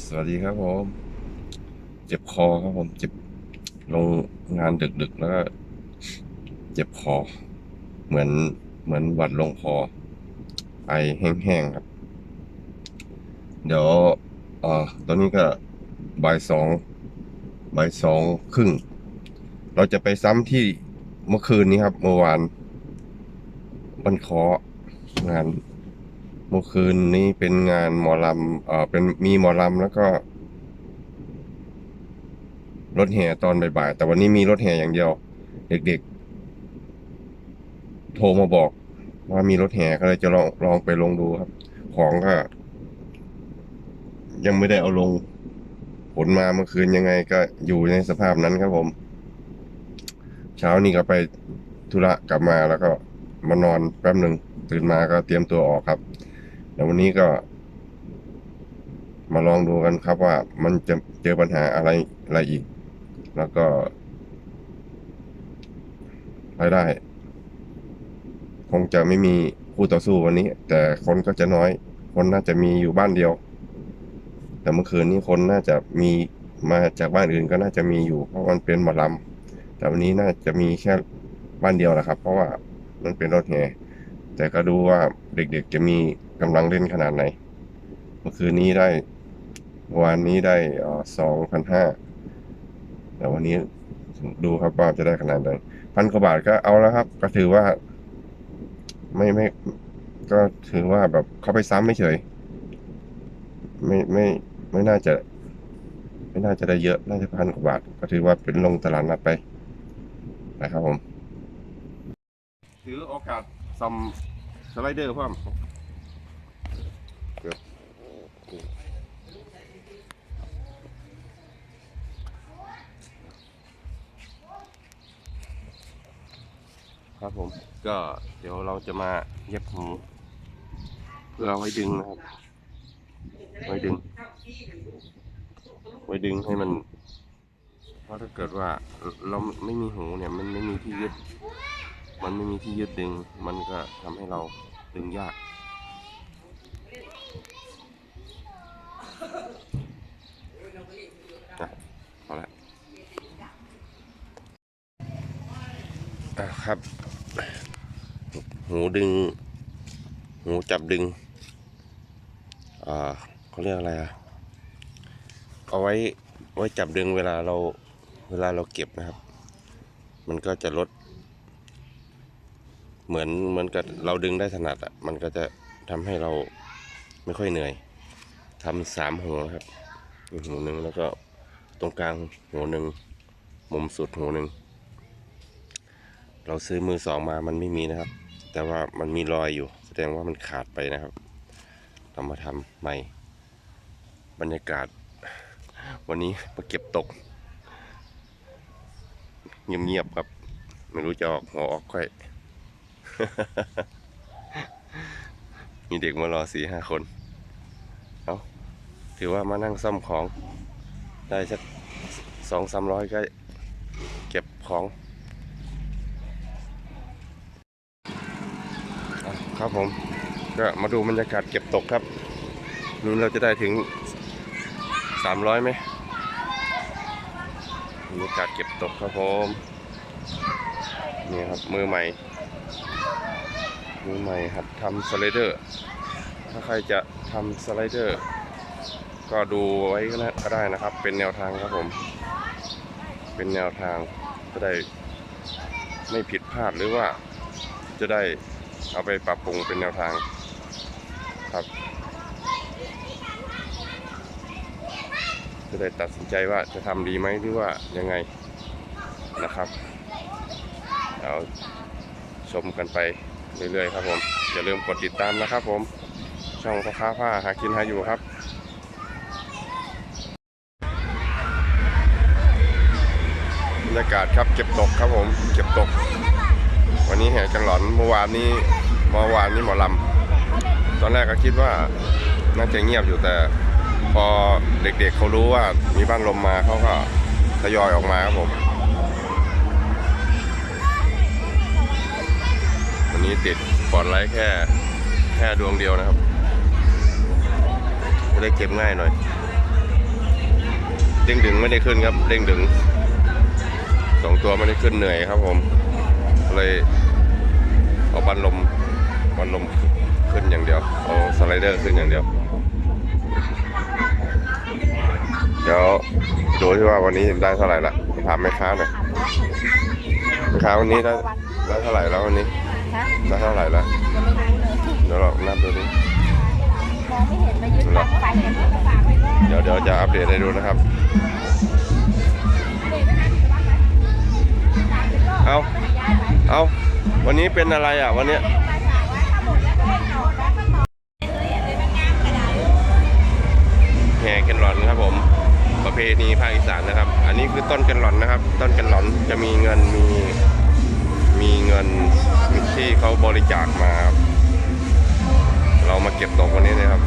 สวัสดีครับผม เจ็บคอครับผมเจ็บลงงานดึกๆ แล้วก็ เจ็บคอ เหมือนเหมือนหวัดลงคอ ไอแห้งๆครับ เดี๋ยวเอ่อตอนนี้ก็บ่ายสองบ่ายสองครึ่ง เราจะไปซ้ำที่เมื่อคืนนี้ครับ เมื่อวานวันคาะงาน เมื่อคืนนี้เป็นงานหมอลำเออเป็นมีหมอลำแล้วก็ รถแห่ตอนบ่ายๆแต่วันนี้มีรถแห่อย่างเดียว เด็กๆ โทรมาบอก ว่ามีรถแห่ก็เลยจะลองลองไปลงดูครับ ของก็ ยังไม่ได้เอาลง ผลมาเมื่อคืนยังไงก็อยู่ในสภาพนั้นครับผม เช้านี้ก็ไปธุระกลับมาแล้วก็มานอนแป๊บหนึ่งตื่นมาก็เตรียมตัวออกครับ แล้ววันนี้ก็ มาลองดูกันครับว่ามันจะเจอปัญหาอะไรอะไรอีก แล้วก็รายได้ คงจะไม่มีคู่ต่อสู้วันนี้ แต่คนก็จะน้อย คนน่าจะมีอยู่บ้านเดียว แต่เมื่อคืนนี้คนน่าจะมีมาจากบ้านอื่นก็น่าจะมีอยู่ เพราะมันเป็นหมอลำแต่วันนี้น่าจะมีแค่บ้านเดียวแหละครับ เพราะว่ามันเป็นรถแห่แต่ก็ดูว่าเด็กๆจะมี กำลังเล่นขนาดไหน เมื่อคืนนี้ได้วันนี้ได้สองพันห้าแต่วันนี้ดูครับว่าจะได้ขนาดไหนพันกว่าบาทก็เอาแล้วครับ ก็ถือว่า ไม่ไม่ ก็ถือว่าแบบเขาไปซ้ำไม่เฉย ไม่ไม่ไม่น่าจะ ไม่น่าจะได้เยอะ น่าจะพันกว่าบาท ก็ถือว่าเป็นลงตลาดนัดไปนะครับผม ถือโอกาสซัมสไลเดอร์เพิ่ม เกือบครับผมก็เดี๋ยวเราจะมาเย็บหูเพื่อไว้ดึงนะครับ ไว้ดึง ไว้ดึงให้มัน เพราะถ้าเกิดว่าเราไม่มีหูเนี่ย มันไม่มีที่ยึด มันไม่มีที่ยึดดึง มันก็ทำให้เราดึงยาก อะ เอาละอะครับ หูดึง หูจับดึง อ่าเขาเรียกอะไรอะ เอาไว้ไว้จับดึงเวลาเราเวลาเราเก็บนะครับ มันก็จะลด เหมือนเหมือนกับเราดึงได้ถนัดอะ มันก็จะทำให้เราไม่ค่อยเหนื่อย ทำสามหัวครับหัวหนึ่งแล้วก็ตรงกลางหัวหนึ่งมุมสุดหัวหนึ่งเราซื้อมือสองมามันไม่มีนะครับ แต่ว่ามันมีรอยอยู่ แสดงว่ามันขาดไปนะครับเรามาทำใหม่ บรรยากาศ วันนี้มาเก็บตก เงียบๆครับ ไม่รู้จะออกหัวออกค่อยมีเด็กมารอสี่ห้าคน ถือว่ามานั่งซ่อมของได้สักสองสามร้อยก็เก็บของอครับผมก็มาดูบรรยากาศเก็บตกครับนู้นเราจะได้ถึงสามร้อยไหมบรรยากาศเก็บตกครับผมนี่ครับมือใหม่มือใหม่หัดทำสไลเดอร์ ถ้าใครจะทำสไลเดอร์ ก็ดูไว้ก็ได้ก็ได้นะครับ เป็นแนวทางครับผม เป็นแนวทางจะได้ไม่ผิดพลาดหรือว่าจะได้เอาไปปรับปรุงเป็นแนวทางครับ จะได้ตัดสินใจว่าจะทำดีไหมหรือว่ายังไงนะครับเอาชมกันไปเรื่อยๆครับผมอย่าลืมกดติดตามนะครับผมช่องพ่อค้าผ้าหากินหาอยู่ครับ รรยากาศครับเก็บตกครับผมเก็บตก วันนี้แห่จังหลอนเมื่อวานนี้เมื่อวานนี้หมอลำตอนแรกก็คิดว่าน่าจะเงียบอยู่แต่ พอเด็กๆเขารู้ว่ามีบ้านลมมาเขาก็ทยอยออกมาครับผมวันนี้ติดปอดไลท์แค่แค่ดวงเดียวนะครับจะได้เก็บง่ายหน่อยเด้งดึงไม่ได้ขึ้นครับเด้งดึง สองตัวไม่ได้ขึ้นเหนื่อยครับผมเลยเอาบันลมบันลมขึ้นอย่างเดียวเอาสไลเดอร์ขึ้นอย่างเดียวเดี๋ยวดูที่ว่าวันนี้ได้เท่าไหร่ละถามแม่ค้าหน่อยแม่ค้าวันนี้ได้ได้เท่าไหร่แล้ววันนี้ได้เท่าไหร่แล้วเดี๋ยวเรานับดูดิมองไม่เห็นมายึดตังไปเห็นก็ฝากไว้ก่อนเดี๋ยวเดี๋ยวจะอัปเดตให้ดูนะครับ เอาเอาวันนี้เป็นอะไรอะวันเนี้ยแห่กันหลอนครับผม ประเพณีภาคอีสานนะครับ อันนี้คือต้นกันหลอนนะครับ ต้นกันหลอนจะมีเงินมีมีเงินที่เขาบริจาคมาครับเรามาเก็บตกวันนี้นะครับ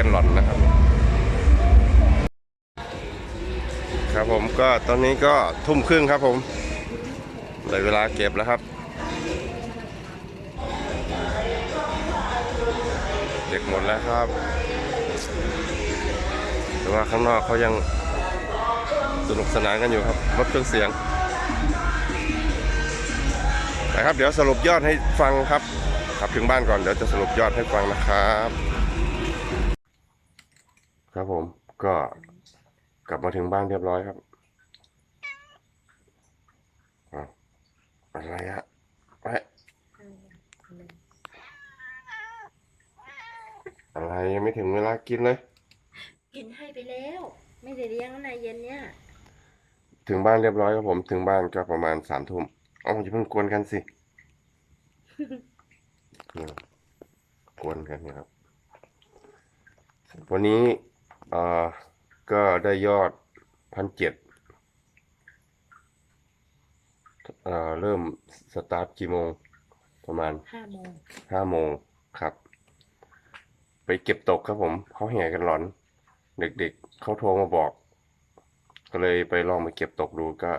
กันหลอนนะครับ ครับผมก็ตอนนี้ก็ทุ่มครึ่งครับผมเลยเวลาเก็บแล้วครับ เด็กหมดแล้วครับ แต่ว่าข้างนอกเขายังสนุกสนานกันอยู่ครับลดเครื่องเสียงนะครับเดี๋ยวสรุปยอดให้ฟังครับขับถึงบ้านก่อนเดี๋ยวจะสรุปยอดให้ฟังนะครับ ครับผมก็กลับมาถึงบ้านเรียบร้อยครับอ้าวอะไรอะไปอะไรยังไม่ถึงเวลากินเลย กินให้ไปแล้ว ไม่ได้เลี้ยงในเย็นเนี้ยถึงบ้านเรียบร้อยครับผม ถึงบ้านก็ประมาณสามทุ่มเอ้าอย่าเพิ่งกวนกันสินี่กวนกันนะครับ วันนี้เอ่อก็ได้ยอดพันเจ็ดเอ่อเริ่มสตาร์ทกี่โมง ประมาณห้าโมงห้าโมงครับ ไปเก็บตกครับผม เขาแห่กันหลอน เด็กๆเขาโทรมาบอก ก็เลยไปลองไปเก็บตกดูก็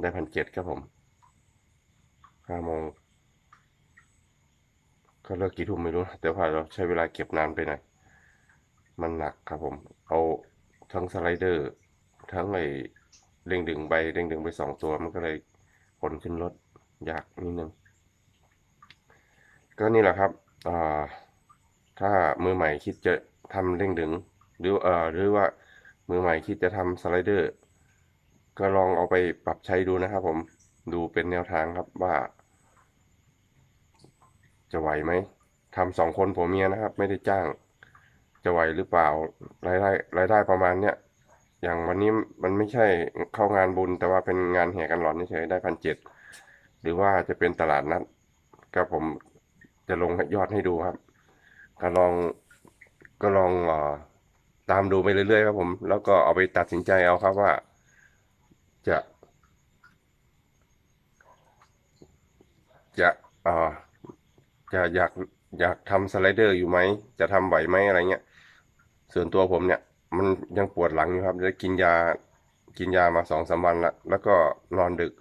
ได้พันเจ็ดครับผมห้าโมงก็เลิกกี่ทุ่มไม่รู้ แต่ว่าเราใช้เวลาเก็บนานไปหน่อย มันหนักครับผม เอาทั้งสไลเดอร์ ทั้งไอ้เร่งดึงไปเร่งดึงไปสองตัวมันก็เลยขนขึ้นรถยากนิดนึง ก็นี่แหละครับถ้ามือใหม่คิดจะทำเร่งดึง หรือเอ่อหรือว่ามือใหม่คิดจะทำสไลเดอร์ ก็ลองเอาไปปรับใช้ดูนะครับผมดูเป็นแนวทางครับว่า จะไหวไหมทำสองคนผัวเมียนะครับ ไม่ได้จ้าง จะไหวหรือเปล่ารายได้รายได้ประมาณเนี้ยอย่างวันนี้มันไม่ใช่เข้างานบุญ แต่ว่าเป็นงานแห่กันหลอนเฉยได้พันเจ็ดหรือว่าจะเป็นตลาดนัดก็ผมจะลงยอดให้ดูครับ ก็ลองก็ลองอตามดูไปเรื่อยๆครับผม แล้วก็เอาไปตัดสินใจเอาครับว่า จะ จะอ่อจะอยากอยากทำสไลเดอร์อยู่ไหม จะทำไหวไหมอะไรเงี้ย ส่วนตัวผมเนี่ย มันยังปวดหลังอยู่ครับได้กินยากินยามาสองสามวันละแล้วก็นอนดึก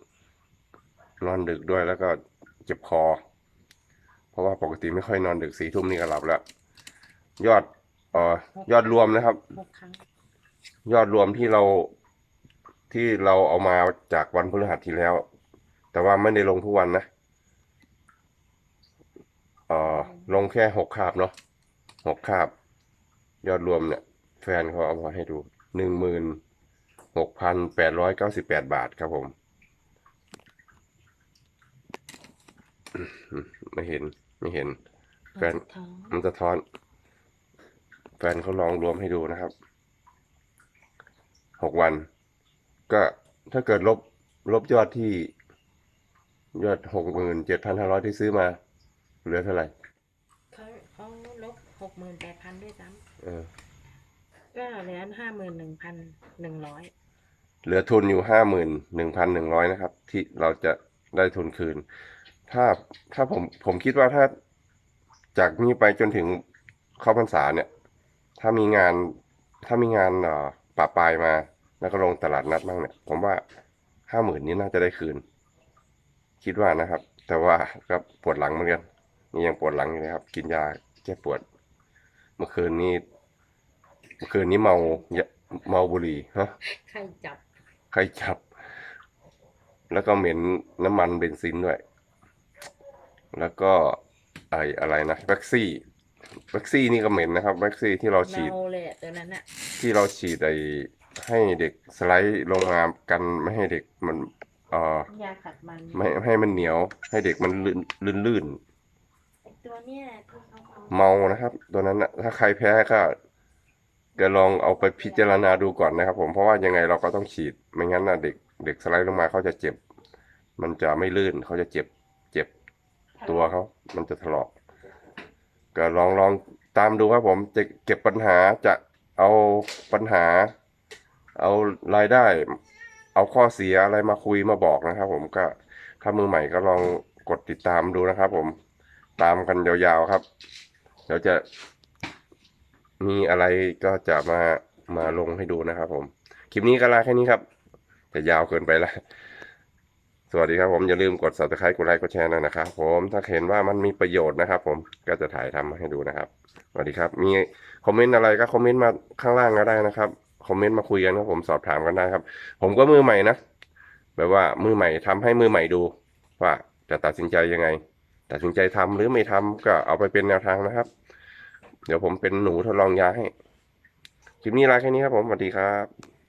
นอนดึกด้วยแล้วก็เจ็บคอ เพราะว่าปกติไม่ค่อยนอนดึกสี่ทุ่มนี่ก็หลับแล้ว ยอดเอ่อยอดรวมนะครับ ยอดรวมที่เราที่เราเอามาจากวันพฤหัสที่แล้ว แต่ว่าไม่ได้ลงทุกวันนะเอ่อลงแค่หกคาบเนาะหกคาบ ยอดรวมเนี่ย แฟนเขาเอามาให้ดูหนึ่งหมื่นหกพันแปดร้อยเก้าสิบแปดบาทครับผม ไม่เห็นไม่เห็น แฟนท้องมันสะท้อน แฟนเขาลองรวมให้ดูนะครับหกวัน ก็ถ้าเกิดลบลบยอดที่ยอดหกหมื่นเจ็ดพันห้าร้อยที่ซื้อมา เหลือเท่าไหร่เขาเขาลบ หกหมื่นแปดพันด้วยซ้เออำก็เหลือห้าหมื่นหนึ่งพันหนึ่งร้อยเหลือทุนอยู่ห้าหมื่นหนึ่งพันหนึ่งร้อยนะครับ ที่เราจะได้ทุนคืน ถ้าถ้าผมผมคิดว่าถ้าจากนี้ไปจนถึงเข้าพรรษาเนี่ย ถ้ามีงานถ้ามีงานเอ่อป่าปลายมา แล้วก็ลงตลาดนัดบ้างเนี่ย ผมว่าห้าหมื่นนี้น่าจะได้คืน คิดว่านะครับ แต่ว่าก็ปวดหลังเหมือนกันนี่ยังปวดหลังอยู่เลยครับ กินยาแก้ปวดเมื่อคืนนี้เมื่อคืนนี้เมายาเมาบุหรี่ฮะใครจับ ใครจับ แล้วก็เหม็นน้ำมันเบนซินด้วย แล้วก็ไออะไรนะแว็กซี่แว็กซี่นี่ก็เหม็นนะครับแว็กซี่ที่เราฉีดเมาเลยอะตัวนั้นอะที่เราฉีดไอให้เด็กสไลด์ลงมากันไม่ให้เด็กมันเอ่อยาขัดมันไม่ให้มันเหนียว ให้เด็กมันลื่นลื่นลื่นไอ้ ตัวเนี้ยที่เขาเอาเมานะครับ ตัวนั้นนะถ้าใครแพ้ก็ก็ลองเอาไปพิจารณาดูก่อนนะครับ ผมเพราะว่ายังไงเราก็ต้องฉีดไม่งั้นนะเด็กเด็กสไลด์ลงมาเขาจะเจ็บ มันจะไม่ลื่นเขาจะเจ็บ เจ็บตัวเขามันจะถลอก ก็ลองลองตามดูครับผมจะเก็บปัญหาจะเอาปัญหา เอารายได้ เอาข้อเสียอะไรมาคุยมาบอกนะครับ ผมก็ถ้ามือใหม่ก็ลองกดติดตามดูนะครับ ผม ตามกันยาวๆครับเดี๋ยวจะมีอะไรก็จะมามาลงให้ดูนะครับ ผม คลิปนี้ก็ลาแค่นี้ครับจะยาวเกินไปแล้วสวัสดีครับผมอย่าลืมกด subscribe กดไลค์กดแชร์น่อยนะครับผมถ้าเห็นว่ามันมีประโยชน์นะครับ ผมก็จะถ่ายทำมาให้ดูนะครับสวัสดีครับ มีคอมเมนต์อะไรก็คอมเมนต์มาข้างล่างก็ได้นะครับคอมเมนต์มาคุยกันครับผมสอบถามกันได้ครับ ผมก็มือใหม่นะแบบว่ามือใหม่ทำให้มือใหม่ดู ว่าจะตัดสินใจยังไง ตัดสินใจทำหรือไม่ทำก็เอาไปเป็นแนวทางนะครับ เดี๋ยวผมเป็นหนูทดลองยาให้คลิปนี้ลาแค่นี้ครับผมสวัสดีครับ